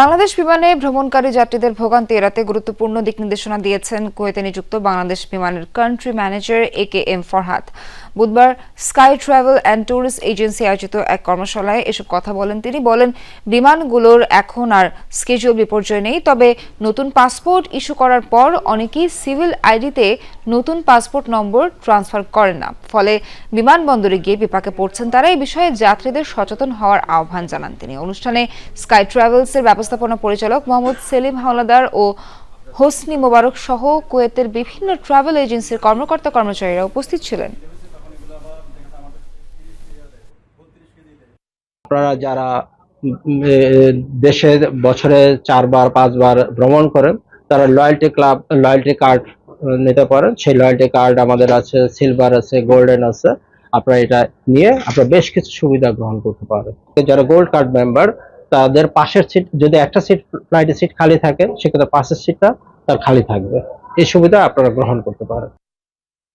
বাংলাদেশ বিমানে ভ্রমণকারী যাত্রীদের ভোগান্তি এড়াতে গুরুত্বপূর্ণ দিক নির্দেশনা দিয়েছেন কুয়েতে নিযুক্ত বাংলাদেশ বিমানের country manager A K M Farhad বুধবার sky travel and tourist agency আয়োজিত এক কর্মশালায় এসব কথা বলেন তিনি। বলেন, বিমানগুলোর এখন আর স্কেজুল বিপর্যয় নেই, তবে নতুন পাসপোর্ট ইস্যু করার পর অনেকেই সিভিল আইডিতে নতুন পাসপোর্ট নম্বর ট্রান্সফার করেন না। ফলে বিমানবন্দরে গিয়ে বিপাকে পড়ছেন তারা। এই বিষয়ে যাত্রীদের সচেতন হওয়ার আহ্বান জানান তিনি। অনুষ্ঠানে স্কাই ট্রাভেলসের ব্যবস্থাপনা পরিচালক মোহাম্মদ সেলিম হাওলাদার ও হোসনি মোবারক সহ কুয়েতের বিভিন্ন ট্রাভেল এজেন্সির কর্মকর্তা কর্মচারীরা উপস্থিত ছিলেন। আপনারা যারা দেশে বছরে চারবার, পাঁচবার ভ্রমণ করেন, তারা লয়্যালটি ক্লাব লয়্যালটি কার্ড নিতে পারেন। সেই লয়্যালটি কার্ড আমাদের আছে সিলভার আছে গোল্ডেন আছে। আপনারা এটা নিয়ে আপনারা বেশ কিছু সুবিধা গ্রহণ করতে পারেন। যারা গোল্ড কার্ড মেম্বার তাদের পাশের সিট যদি একটা সিট ফ্লাইটের সিট খালি থাকে, সেক্ষেত্রে পাশের সিটটা তার খালি থাকবে। এই সুবিধা আপনারা গ্রহণ করতে পারেন।